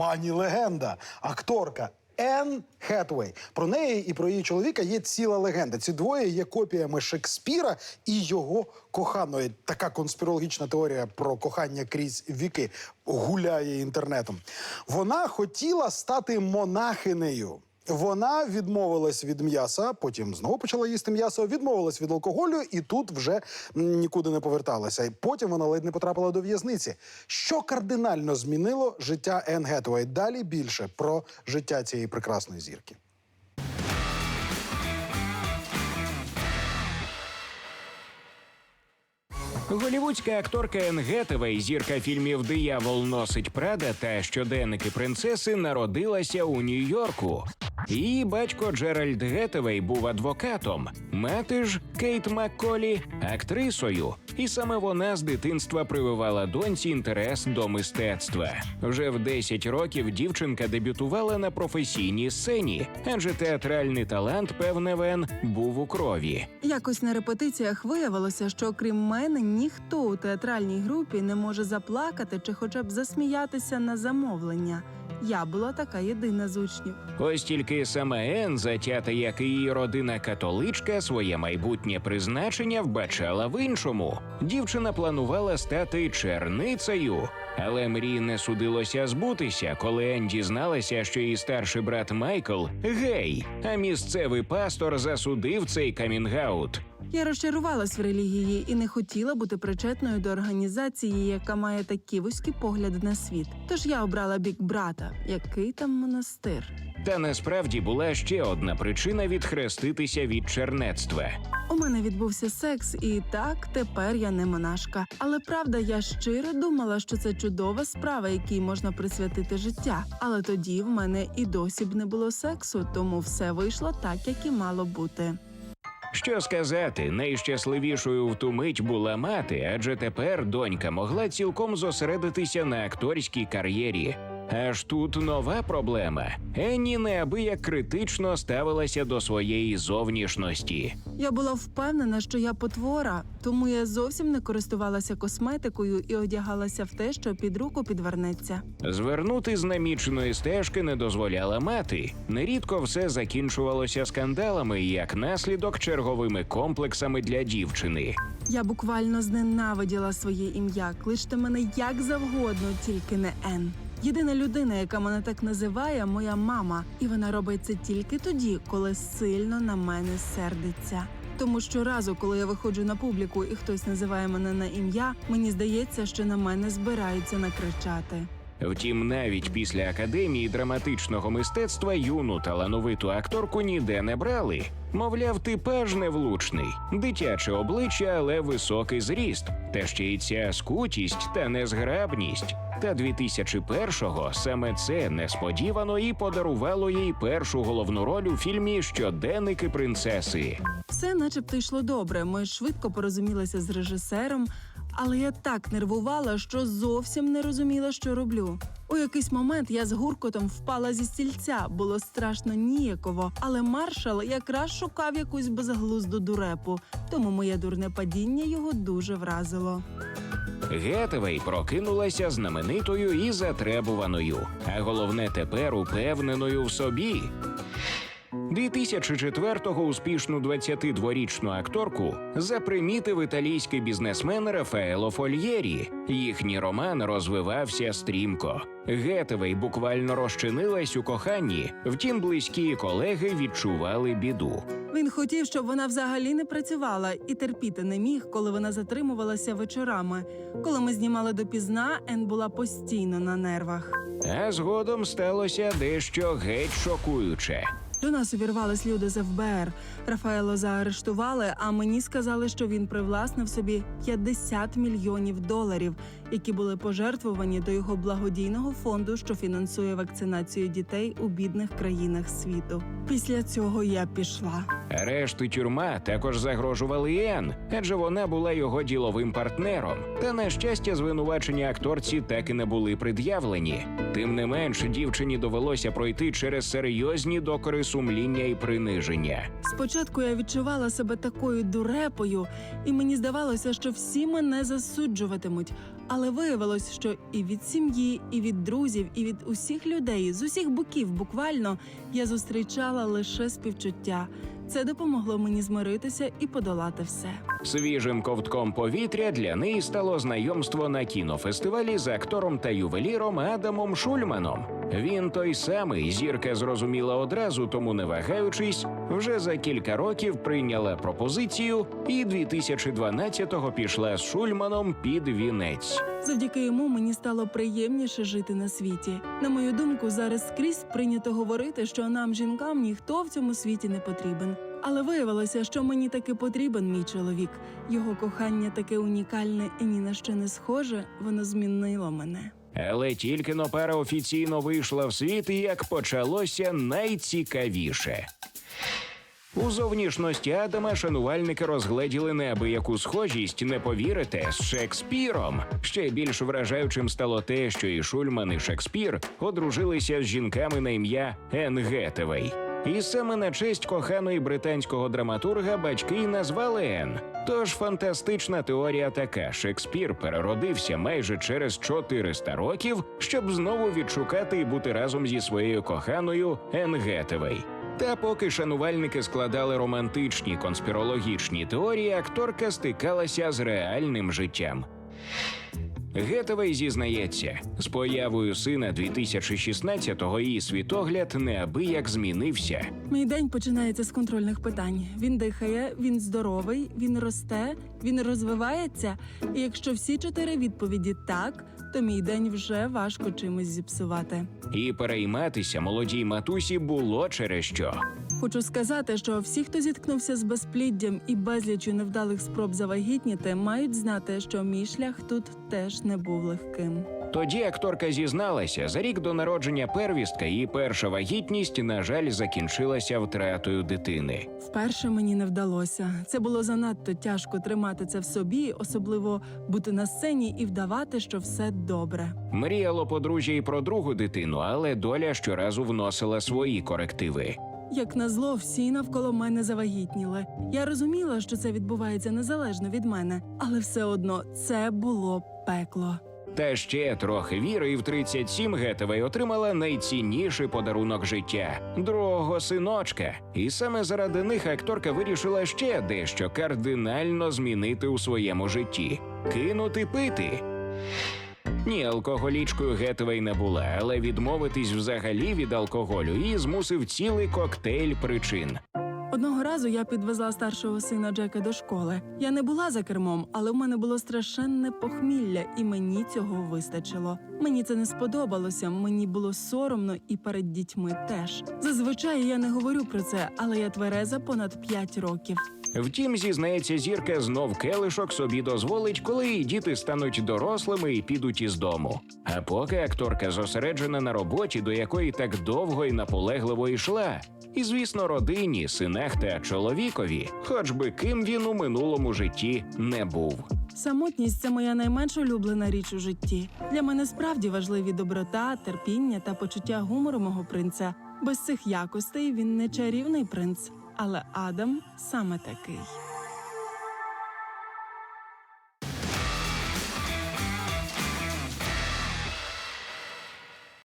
пані легенда, акторка. Енн Хетвей. Про неї і про її чоловіка є ціла легенда. Ці двоє є копіями Шекспіра і його коханої. Така конспірологічна теорія про кохання крізь віки гуляє інтернетом. Вона хотіла стати монахинею. Вона відмовилась від м'яса, потім знову почала їсти м'ясо, відмовилась від алкоголю і тут вже нікуди не поверталася. І потім вона ледь не потрапила до в'язниці. Що кардинально змінило життя Енн Гетуей? Далі більше про життя цієї прекрасної зірки. Голівудська акторка Енн Гетевей, зірка фільмів Диявол носить Прада та щоденники принцеси народилася у Нью-Йорку. Її батько Джеральд Гетевей був адвокатом, мати ж Кейт Макколі актрисою. І саме вона з дитинства прививала доньці інтерес до мистецтва. Вже в 10 років дівчинка дебютувала на професійній сцені, адже театральний талант, певне, Вен був у крові. Якось на репетиціях виявилося, що крім мене ніхто у театральній групі не може заплакати чи хоча б засміятися на замовлення. Я була така єдина з учнів. Ось тільки саме Ен, затята, як і її родина католичка, своє майбутнє призначення вбачала в іншому. Дівчина планувала стати черницею. Але мрії не судилося збутися, коли Ен дізналася, що її старший брат Майкл гей, а місцевий пастор засудив цей камінгаут. Я розчарувалась в релігії і не хотіла бути причетною до організації, яка має такі вузькі погляди на світ. Тож я обрала бік брата, який там монастир. Та насправді була ще одна причина відхреститися від чернецтва. У мене відбувся секс, і так тепер я не монашка. Але правда, я щиро думала, що це чудова справа, якій можна присвятити життя. Але тоді в мене і досі б не було сексу, тому все вийшло так, як і мало бути. Що сказати, найщасливішою в ту мить була мати, адже тепер донька могла цілком зосередитися на акторській кар'єрі. Аж тут нова проблема. Енні неабияк критично ставилася до своєї зовнішності. Я була впевнена, що я потвора, тому я зовсім не користувалася косметикою і одягалася в те, що під руку підвернеться. Звернути з наміченої стежки не дозволяла мати. Нерідко все закінчувалося скандалами, як наслідок черговими комплексами для дівчини. Я буквально зненавиділа своє ім'я. Кличте мене як завгодно, тільки не Ен. Єдина людина, яка мене так називає, моя мама, і вона робить це тільки тоді, коли сильно на мене сердиться. Тому щоразу, коли я виходжу на публіку і хтось називає мене на ім'я, мені здається, що на мене збираються накричати. Втім, навіть після академії драматичного мистецтва юну талановиту акторку ніде не брали. Мовляв, типаж невлучний, дитяче обличчя, але високий зріст, та ще й ця скутість та незграбність. Та 2001-го саме це несподівано і подарувало їй першу головну роль у фільмі Щоденники принцеси. Все, начебто, йшло добре. Ми швидко порозумілися з режисером, але я так нервувала, що зовсім не розуміла, що роблю. У якийсь момент я з гуркотом впала зі стільця, було страшно ніяково, але маршал якраз шукав якусь безглузду дурепу, тому моє дурне падіння його дуже вразило. Гетевей прокинулася знаменитою і затребуваною, а головне тепер упевненою в собі. 2004-го успішну 22-річну акторку запримітив італійський бізнесмен Рафаело Фольєрі. Їхній роман розвивався стрімко. Гетевей буквально розчинилась у коханні, втім, близькі колеги відчували біду. Він хотів, щоб вона взагалі не працювала і терпіти не міг, коли вона затримувалася вечорами. Коли ми знімали допізна, Ен була постійно на нервах. А згодом сталося дещо геть шокуюче. До нас увірвались люди з ФБР. Рафаело заарештували, а мені сказали, що він привласнив собі 50 мільйонів доларів, які були пожертвовані до його благодійного фонду, що фінансує вакцинацію дітей у бідних країнах світу. Після цього я пішла. Арешт і тюрма також загрожували Ен, адже вона була його діловим партнером. Та на щастя, звинувачення акторці так і не були пред'явлені. Тим не менш, дівчині довелося пройти через серйозні докори сумління і приниження. Спочатку я відчувала себе такою дурепою, і мені здавалося, що всі мене засуджуватимуть. Але виявилось, що і від сім'ї, і від друзів, і від усіх людей з усіх боків, буквально я зустрічала лише співчуття. Це допомогло мені змиритися і подолати все. Свіжим ковтком повітря для неї стало знайомство на кінофестивалі з актором та ювеліром Адамом Шульманом. Він той самий зірка зрозуміла одразу, тому не вагаючись, вже за кілька років прийняла пропозицію і 2012-го пішла з Шульманом під вінець. Завдяки йому мені стало приємніше жити на світі. На мою думку, зараз скрізь прийнято говорити, що нам, жінкам, ніхто в цьому світі не потрібен. Але виявилося, що мені таки потрібен мій чоловік. Його кохання таке унікальне і ні на що не схоже, воно змінило мене. Але тільки но пара офіційно вийшла в світ, як почалося найцікавіше. У зовнішності Адама шанувальники розгледіли неабияку схожість, не повірите, з Шекспіром. Ще більш вражаючим стало те, що і Шульман, і Шекспір одружилися з жінками на ім'я Енн Гетевей. І саме на честь коханої британського драматурга батьки й назвали Енн. Тож фантастична теорія така: Шекспір переродився майже через 400 років, щоб знову відшукати і бути разом зі своєю коханою Енн Гетевей. Та поки шанувальники складали романтичні конспірологічні теорії, акторка стикалася з реальним життям. Гетевей зізнається, з появою сина 2016-го її світогляд неабияк змінився. Мій день починається з контрольних питань. Він дихає, він здоровий, він росте, він розвивається. І якщо всі чотири відповіді так, то мій день вже важко чимось зіпсувати. І перейматися молодій матусі було через що. Хочу сказати, що всі, хто зіткнувся з безпліддям і безлічю невдалих спроб завагітніти, мають знати, що мій шлях тут теж не був легким. Тоді акторка зізналася, за рік до народження первістка її перша вагітність, на жаль, закінчилася втратою дитини. Вперше мені не вдалося. Це було занадто тяжко тримати це в собі, особливо бути на сцені і вдавати, що все добре. Мріяло подружжя і про другу дитину, але доля щоразу вносила свої корективи. Як назло, всі навколо мене завагітніли. Я розуміла, що це відбувається незалежно від мене, але все одно це було пекло. Та ще трохи віри, і в 37 Гетевей отримала найцінніший подарунок життя другого синочка. І саме заради них акторка вирішила ще дещо кардинально змінити у своєму житті кинути пити. Ні, алкоголічкою Гетвей не була, але відмовитись взагалі від алкоголю її змусив цілий коктейль причин. Одного разу я підвезла старшого сина Джека до школи. Я не була за кермом, але в мене було страшенне похмілля, і мені цього вистачило. Мені це не сподобалося. Мені було соромно і перед дітьми теж. Зазвичай я не говорю про це, але я твереза понад 5 років. Втім, зізнається зірка, знов келишок собі дозволить, коли її діти стануть дорослими і підуть із дому. А поки акторка зосереджена на роботі, до якої так довго і наполегливо йшла. І, звісно, родині, синах та чоловікові, хоч би ким він у минулому житті не був. Самотність це моя найменш улюблена річ у житті. Для мене справді важливі доброта, терпіння та почуття гумору мого принца. Без цих якостей він не чарівний принц, але Адам саме такий.